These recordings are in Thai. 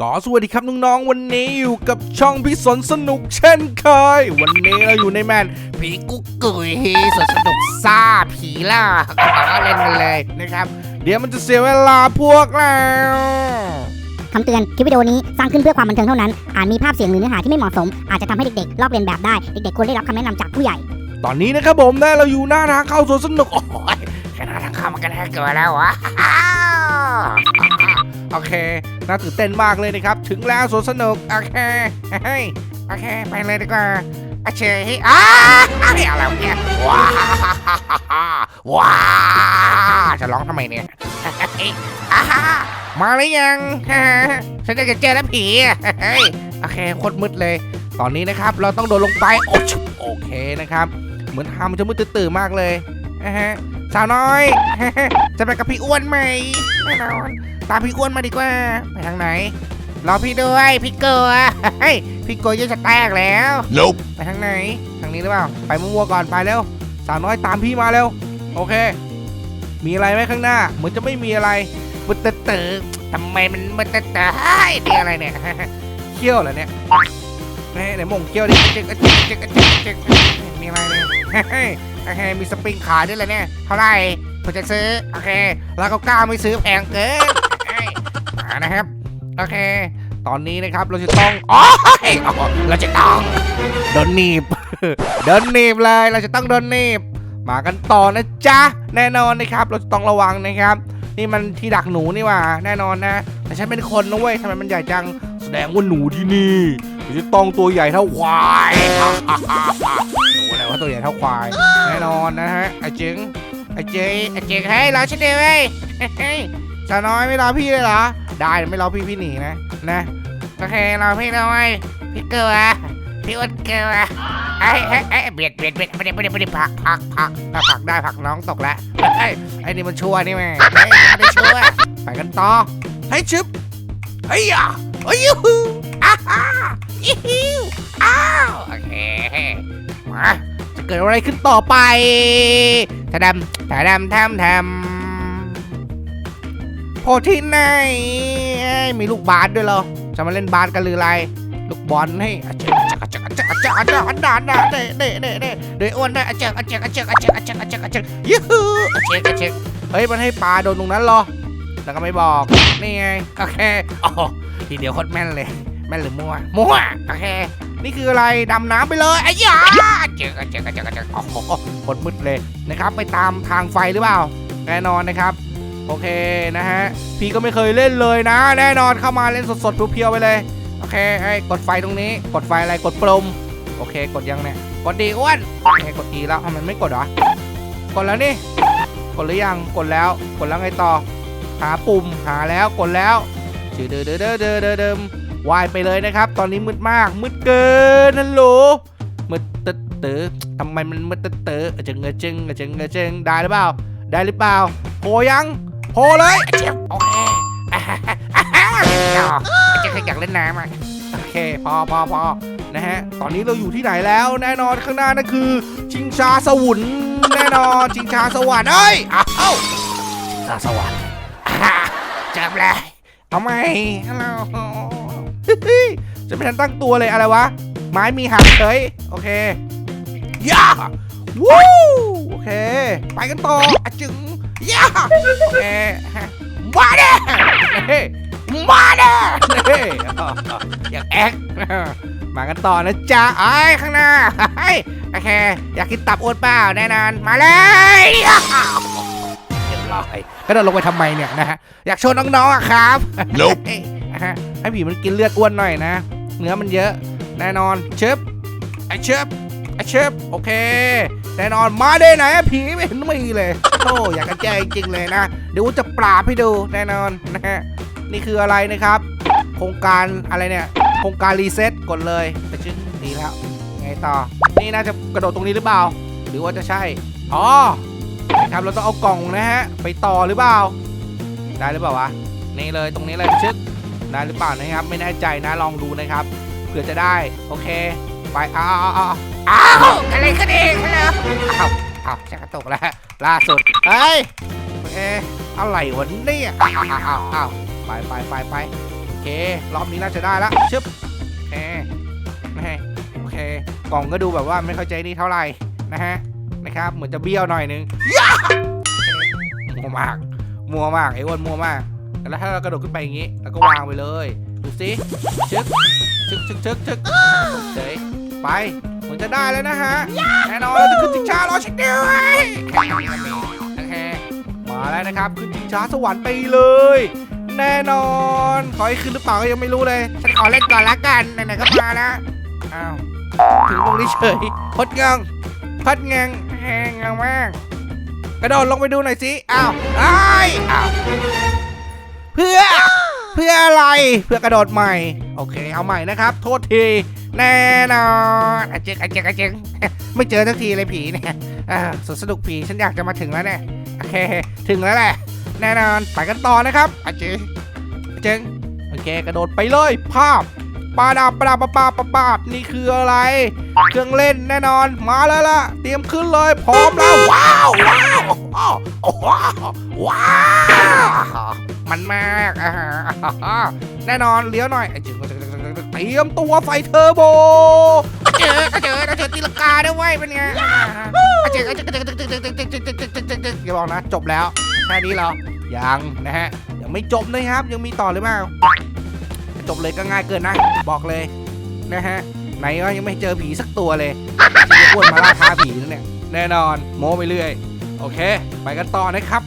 ก็สวัสดีครับน้องๆ วันนี้อยู่กับช่องพี่สนสนุกเช่นเคย วันนี้เราอยู่ในแมนผีกุ๊กกุยสวนสนุกซ่าผีล่าเอาเล่นกันเลยนะครับ เดี๋ยวมันจะเสียเวลาพวกเราคำเตือนคลิปวิดีโอนี้สร้างขึ้นเพื่อความบันเทิงเท่านั้น อาจมีภาพเสียงหรือเนื้อหาที่ไม่เหมาะสม อาจจะทำให้เด็กๆ ลอกเลียนแบบได้ เด็กๆควรได้รับคำแนะนำจากผู้ใหญ่ ตอนนี้นะครับผมนะเราอยู่หน้าทางเข้าสวนสนุกโอ้โหแค่หน้าทางเข้ามันก็น่าเกิดแล้ววะอ้าวโอเค น่าตื่นเต้นมากเลยนะครับ ถึงแล้วสวนสนุกโอเคเฮ้ยโอเค ไปเลยดีกว่าอาเชยอ้าอะไรวะเนี่ยว้าว้าจะร้องทำไมเนี่ยอามาหรือยังฉันจะเจอแล้วผีโอเคโคตรมืดเลย ตอนนี้นะครับเราต้องโดดลงไปโอเคนะครับ เหมือนทางมันจะมืดตื่นๆมากเลยนะฮะ สาวน้อย จะไปกับพี่อ้วนไหมแน่นอนตามพี่อ้วนมาดีกว่า ไปทางไหน รอพี่ด้วย พี่เกลือเฮ้ยพี่เกลือยังจะแตกแล้ว Nope ไปทางไหน ทางนี้หรือเปล่า ไปมั่วๆก่อนไปเร็ว สาวน้อยตามพี่มาเร็ว โอเค มีอะไรไหมข้างหน้า เหมือนจะไม่มีอะไรมุดเตอร์เตอร์ทำไมมันมุดเตอร์เตอร์เฮ้ยนี่อะไรเนี่ยเขี้ยวเหรอเนี่ยไหนไหนหมงเขี้ยวดิจึ๊กจึ๊กจึ๊กจึ๊กจึ๊กมีอะไรเนี่ยเฮ้ย โอเคมีสปริงขายด้วยเลยเนี่ยเท่าไหร่ผมจะซื้อโอเคแล้วก็กล้าไม่ซื้อแพงเกินมานะครับโอเค ตอนนี้นะครับเราจะต้องอ๋อเฮ้ยเราจะต้องโดนหนีบโดนหนีบเลยเราจะต้องโดนหนีบมากันต่อนะจ๊ะแน่นอนนะครับ เราจะต้องระวังนะครับ นี่มันที่ดักหนูนี่ว่า แน่นอนนะแต่ฉันเป็นคนนะเว้ยทำไมมันใหญ่จังแสดงว่าหนูที่นี่เราจะต้องตัวใหญ่เท่าควายหนูอะไร ว่าตัวใหญ่เท่าควายแน่นอนนะฮะไอ้เจ๋งไอ้เจ๊ไอ้เจ๋งให้ยรอฉันเดียวเว้ยเฮ้ยสาวน้อยไม่รอพี่เลยเหรอ ได้ไม่รอพี่พี่หนีนะนะโอเคเราพี่น้อยพี่เกลือพี่อ้วนเกลือไอ้ไอ้ไอ้เบียดเบียดเบียดไม่ได้ไม่ได้ไม่ได้ผักผักผักถ้าผักได้ผักน้องตกแล้วไอ้ยไอ้นี่มันชั่วนี่แม่ไอ้ยไม่ได้ชั่วไปกันต่อให้ยชึบเฮ้ยอะเฮ้ยยูฮูอ้าฮ่าอิฮิวอ้าวโอเคมาจะเกิดอะไรขึ้นต่อไปทะดำทะดำทำทำพอที่ไหนมีลูกบาสด้วยเหรอ จะมาเล่นบาสกันหรืออะไร ลูกบอลให้อะเจ๊ะจ๊ะจ๊ะจ๊ะจ๊ะจ๊ะอันดานดานเด้เด้เด้เด้เด้อ้วนได้อะเจ๊ะอะเจ๊ะอะเจ๊ะอะเจ๊ะอะเจ๊ะอะเจ๊ะอะเจ๊ะยูฮูเช็คเช็คเฮ้ย มันให้ปลาโดนตรงนั้นเหรอ แล้วก็ไม่บอก นี่ไง โอเคอ้โหทีเดียวโคตรแม่นเลย แม่นหรือมั่ว มั่ว โอเค นี่คืออะไรดำน้ำไปเลยไอ้ยาเจอเจอเจอเจอโอ้โหคนมืดเลยนะครับไปตามทางไฟหรือเปล่าแน่นอนนะครับ โอเคนะฮะพี่ก็ไม่เคยเล่นเลยนะ แน่นอนเข้ามาเล่นสดๆเพียวๆไปเลยโอเคไอ้กดไฟตรงนี้ กดไฟอะไรกดปลมโอเค กดยังเนี่ยกดดีอ้วนโอเคกดอีแล้วทำไมไม่กดเหรอกดแล้วนี่กดหรือยังกดแล้วกดแล้วไงต่อหาปุ่มหาแล้วกดแล้วเด้อเด้อเด้อเด้อเด้อเดิม วายไปเลยนะครับ ตอนนี้มืดมาก มืดเกินฮัลโหลมืดตึ๊ดตึ๊ดทำไมมันมืดตึ๊ดตึ๊ดอะจึงอะจึงอะจึงอะจึงได้หรือเปล่า ได้หรือเปล่าโผล่ยังโผล่เลยเจ็บโอเคจะเคยอยากเล่นน้ำอะโอเค พอพอพอนะฮะ ตอนนี้เราอยู่ที่ไหนแล้ว แน่นอนข้างหน้านั่นคือ ชิงชาสวรรค์แน่นอนชิงชาสวรรค์เอ้ยอ้าวสาสวรรค์จับเลยเอาไหมฮัลโหล จะไม่ทันตั้งตัวเลยอะไรวะ ไม้มีหักเฉยโอเคย่าวู้โอเค ไปกันต่ออะจึงย่าโอเคมาเด้เฮ้มาเด้เฮ้อยากแอคมากันต่อนะจ๊ะไอ้ยข้างหน้าไอ้ยโอเค อยากกินตับอ้วนเปล่าแน่นอนมาเลยย่าเรียบร้อยก็เดินลงไปทำไมเนี่ยนะฮะอยากโชว์น้องๆอะครับ Nope นะฮะให้ผีมันกินเลือดอ้วนหน่อยนะ เนื้อมันเยอะแน่นอนเชิบไอเชิบไอเชิบโอเคแน่นอนมาได้ไหนอผีไม่เห็นมีเลยโอ้อยากจะแจ้งจริงเลยนะเดี๋ยวจะปราบให้ดูแน่นอนนะฮะนี่คืออะไรนะครับ โครงการอะไรเนี่ยโครงการรีเซ็ตกดเลยไปชึ้งดีแล้วไงต่อ นี่น่าจะกระโดดตรงนี้หรือเปล่า หรือว่าจะใช่อ๋อครับเราต้องเอากล่องนะฮะไปต่อหรือเปล่า ได้หรือเปล่าวะนี่เลยตรงนี้เลยชึก ได้หรือเปล่านะครับ ไม่แน่ใจนะลองดูนะครับเผื่อจะได้โอเค ไปเอาเอาเอาอ้าวอะไรกันเองฮัลโหลเอาเอาชักกระตกแล้วล่าสุดเฮ้ยเอ๊ะอะไรวะเนี่ยเอาเอาเอาเอาไปไปไปไปเค รอบนี้น่าจะได้ละชึบโอเคนะฮะโอเคกล่องก็ดูแบบว่าไม่เข้าใจนี่เท่าไหร่นะฮะนะครับเหมือนจะเบี้ยวหน่อยนึงย่ามัวมาก มัวมากไอ้อ้วนมัวมาก แล้วถ้าเรากระโดดขึ้นไปอย่างงี้ แล้วก็วางไปเลย ดูสิชึกชึกชึกชึกชึกเฉยไปเหมือนจะได้แล้วนะฮะ แน่นอนเราจะขึ้นจิงช้ารอเช็คด้วยโอเคมาแล้วนะครับ ขึ้นจิงช้าสวรรค์ไปเลย แน่นอน ขอให้ขึ้นหรือเปล่าก็ยังไม่รู้เลย ฉันขอเล่นก่อนละกัน ไหนๆก็มาแล้วอ้าว ถึงตรงนี้เฉยพดงังพัดงังแหงเอามาก กระโดดลงไปดูหน่อยสิ อ้าวไอ้อ้าว เพื่อ เพื่ออะไร เพื่อกระโดดใหม่ โอเค เอาใหม่นะครับ โทษที แน่นอนอะเจ๊กอะเจ๊กอะเจ๊กไม่เจอสักทีเลยผีเนี่ยอ่าสวนสนุกผีฉันอยากจะมาถึงแล้วเนี่ยโอเค ถึงแล้วแหละ แน่นอน ไปกันต่อนะครับอเจ๊เจงโอเค กระโดดไปเลย ภาพปาดาบปาดาบปาปาปาปาบนี่คืออะไร เครื่องเล่นแน่นอน มาแล้วล่ะ เตรียมขึ้นเลย พร้อมแล้ว ว้าว ว้าว ว้าวว้าว มันมากอ่าแน่นอนเลี้ยวหน่อยเตรียมตัวไฟเทอร์โบเจอเจอเจอตีลังกาด้วยเวยเป็นไงอ่าอะเจ๊กอะเจ๊กอะเจ๊กอะเจ๊กอะเจ๊กอะเจ๊กอเจ๊กอเจ๊กอเจ๊กอเจ๊กอย่าบอกนะจบแล้วแค่นี้เหรอยังนะฮะยังไม่จบนะครับ ยังมีต่อหรือเปล่าจบเลยก็ง่ายเกินนะบอกเลยนะฮะไหนก็ยังไม่เจอผีสักตัวเลยจะอ้วนมาล่าท้าผีนั่นเนี่ยแน่นอนโม้ไปเรื่อย โอเค ไปกันต่อนะครับ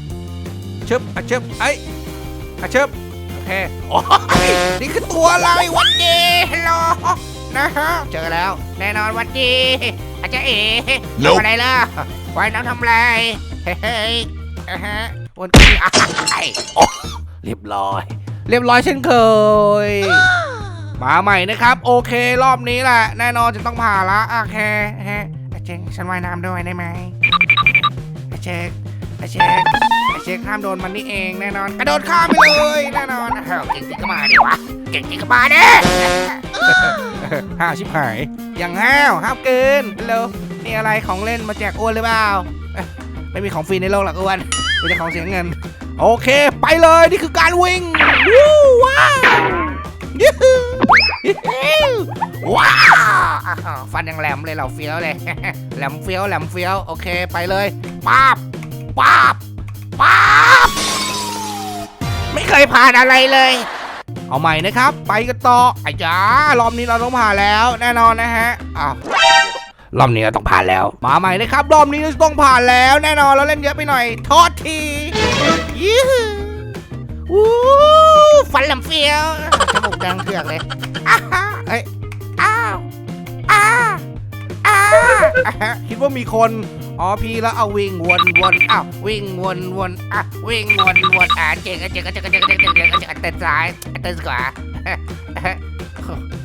ชึบอะชึบเอ้ ยอะชึบโอเคโอ้ยนี่คือตัวอะไรวะดีฮัลโหลนะฮะเจอแล้ว แน่นอนวันดีอาจจะเอ๋ทำอะไรล่ะว่ายน้ำทำอะไรเฮ้ยอ่าฮะวันดีอะไอ้เรียบร้อย เรียบร้อยเช่นเคย มาใหม่นะครับ โอเครอบนี้แหละแน่นอนจะต้องผ่านละโอเคฮะอาเจ๊กฉันว่ายน้ำด้วยได้ไหมอาเจ๊กอาเจ๊กอา เจ๊กห้ามโดนมันนี่เองแน่นอน กระโดดข้ามไปเลยแน่นอนอ้าวเก่งจริงก็มาดิวะเก่งจริงก็มาดิห้าวชิบหายอย่างห้าวห้าวเกินฮัลโหลนี่อะไรของเล่นมาแจกอ้วนหรือเปล่าเอ๊ะไม่มีของฟรีในโลกหรอกอ้วนมีแต่ของเสียเงิน โอเค ไปเลยนี่คือการวิ่งวู้ว้าวยูฮูยูฮูว้าวอ้าวฟันยังแหลมเลยเหล่าเฟี้ยวเลย แหลมเฟี้ยวแหลมเฟี้ยวโอเคไปเลยป๊าบป๊าบ เคยผ่านอะไรเลย เอาใหม่นะครับ ไปกันต่อไอ้จ้ารอบนี้เราต้องผ่านแล้วแน่นอนนะฮะอ้าวรอบนี้เราต้องผ่านแล้ว มาใหม่นะครับรอบนี้เราจะต้องผ่านแล้ว แน่นอนเราเล่นเยอะไปหน่อยโทษทียี่หูวู้ฟันแหลมเฟี้ยวจมูกแดงเถือกเลยอ้าฮะเอ้ยอ้าวอ้าวอ้าวอะฮะคิดว่ามีคน อ๋อพี่แล้วเอาวิ่งวนวนอ้าววิ่งวนวนอะวิ่งวนวนอ่าเจ๊งอะเจ๊งเจ๊งเจ๊งเจ๊งเจ๊งเจ๊งเต้นซ้ายเต้นขวา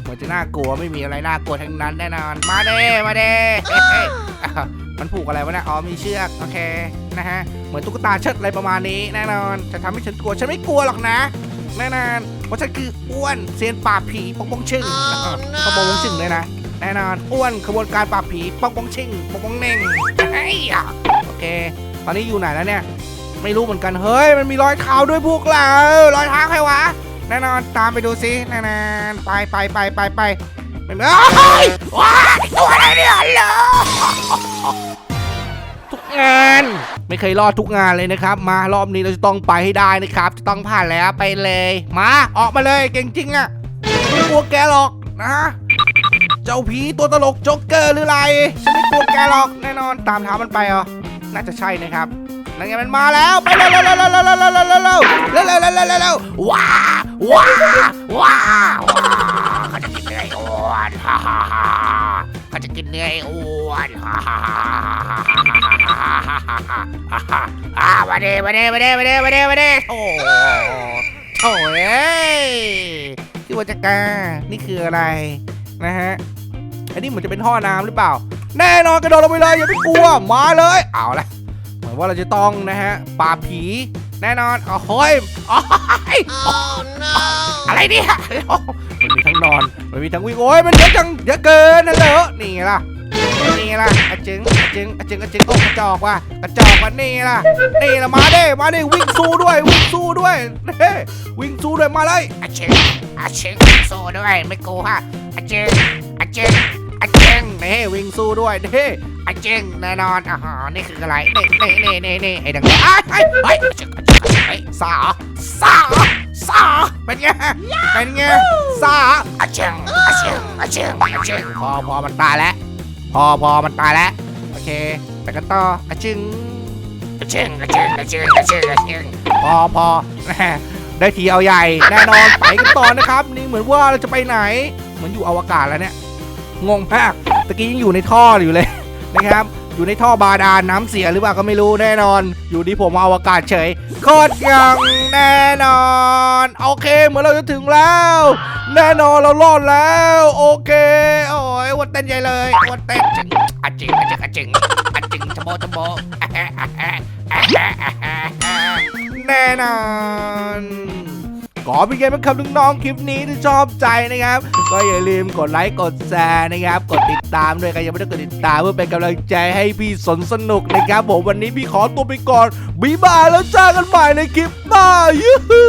เหมือนจะน่ากลัวไม่มีอะไรน่ากลัวทั้งนั้นแน่นอน มาเด้มาเด้มันผูกอะไรวะเนี่ยอ๋อมีเชือกโอเคนะฮะเหมือนตุ๊กตาเชิดอะไรประมาณนี้แน่นอนจะทำให้ฉันกลัวฉันไม่กลัวหรอกนะแน่นอนเพราะฉันคืออ้วนเซียนปราผีปองปงชึ่งปองปงชึ่งเลยนะ แน่นอนอ้วนขบวนการปราบผีปองปองชิงปองปองเน่งเฮ้ยโอเค ตอนนี้อยู่ไหนแล้วเนี่ย ไม่รู้เหมือนกันเฮ้ยมันมีรอยเท้าด้วยพวกเรารอยเท้าใครวะแน่นอนตามไปดูซิแน่นอนไปไปไปไปไปไม่เอ้ยว้าตัวอะไรเนี่ยฮัลโหลทุกงานไม่เคยรอดทุกงานเลยนะครับ มารอบนี้เราจะต้องไปให้ได้นะครับ จะต้องผ่านแล้วไปเลย มาออกมาเลยเก่งจริงอะไม่กลัวแกหรอกนะ เจ้าผีตัวตลกโจ๊กเกอร์หรืออะไรฉันไม่กลัวแกหรอกแน่นอนตามเท้ามันไปเหรอน่าจะใช่นะครับนั่นไงมันมาแล้วไปเร็วเร็วเร็วเร็วเร็วเร็วเร็วเร็วเร็วเร็วเร็วเร็วเร็วเร็วว้าว้าว้าเขาจะกินเนื้อไอ้อ้วนฮ่าฮ่าฮ่าเขาจะกินเนื้อไอ้อ้วนฮ่าฮ่าฮ่าฮ่าฮ่าฮ่าฮ่าฮ่าอ่ามาเด้มาเด้มาเด้มาเด้มาเด้มาเด้โอ้โถ่เอ้ยคิดว่าจะกล้านี่คืออะไรนะฮะ อันนี้เหมือนจะเป็นท่อน้ำหรือเปล่า แน่นอนกระโดดลงไปเลยอย่าไปกลัวมาเลยเอาละเหมือนว่าเราจะต้องนะฮะปราบผีแน่นอนโอ้โหยโอ้ยอะไรเนี่ยมันมีทั้งนอนมันมีทั้งวิ่งโอ้ยมันเยอะจังเยอะเกินนั่นเหรอนี่ไงล่ะนี่ไงล่ะอะจึงอะจึงอะจึงอะจึงโอ้กระจอกว่ะกระจอกว่ะนี่ล่ะนี่ล่ะมาเด้มาเด้วิ่งสู้ด้วยวิ่งสู้ด้วยเฮ้วิ่งสู้ด้วยมาเลยอะเชงอาเชงโซ่ด้วยไม่กลัวอาเจงอาเจง อาเจงเน่วิ่งสู้ด้วยเน่อาเจงแน่นอนอ่าฮะนี่คืออะไรเนี่นี่นี่นี่นี่ไอ้ดังๆอ้ยเฮ้ยเฮ้ยอาเจงอาเจงเฮ้ยสาสาสาเป็นไงเป็นไงสาอาเจงอาเจงอาเจงอาเจงพอพอมันตายแล้วพอพอมันตายแล้วโอเคไปกันต่ออะจึงอาเจงอาเจงอาเจงอาเจงอาเจงพอพอได้ทีเอาใหญ่แน่นอนไปกันต่อนะครับ นี่เหมือนว่าเราจะไปไหน เหมือนอยู่อวกาศแล้วเนี่ย งงมากตะกี้ยังอยู่ในท่ออยู่เลยนะครับ อยู่ในท่อบาดาลน้ำเสียหรือเปล่าก็ไม่รู้แน่นอน อยู่ดีผมเอาอากาศเฉยโคตรยังแน่นอน โอเคเหมือนเราจะถึงแล้ว แน่นอนเรารอดแล้ว โอเคโอ้ยวัดเต้นใหญ่เลยวัดเต้นจริงอาจริงอาจริงอาจิงอาจิงจะโบจะโบแน่นอน ขอเป็นไงบ้างครับน้องๆคลิปนี้ที่ชอบใจนะครับ ก็อย่าลืมกดไลค์กดแชร์นะครับ กดติดตามด้วยกันยังไม่ได้กดติดตามเพื่อเป็นกำลังใจให้พี่สนสนุกนะครับผมวันนี้พี่ขอตัวไปก่อนบ๊ายบายแล้วเจอกันใหม่ในคลิปหน้ายูฮู้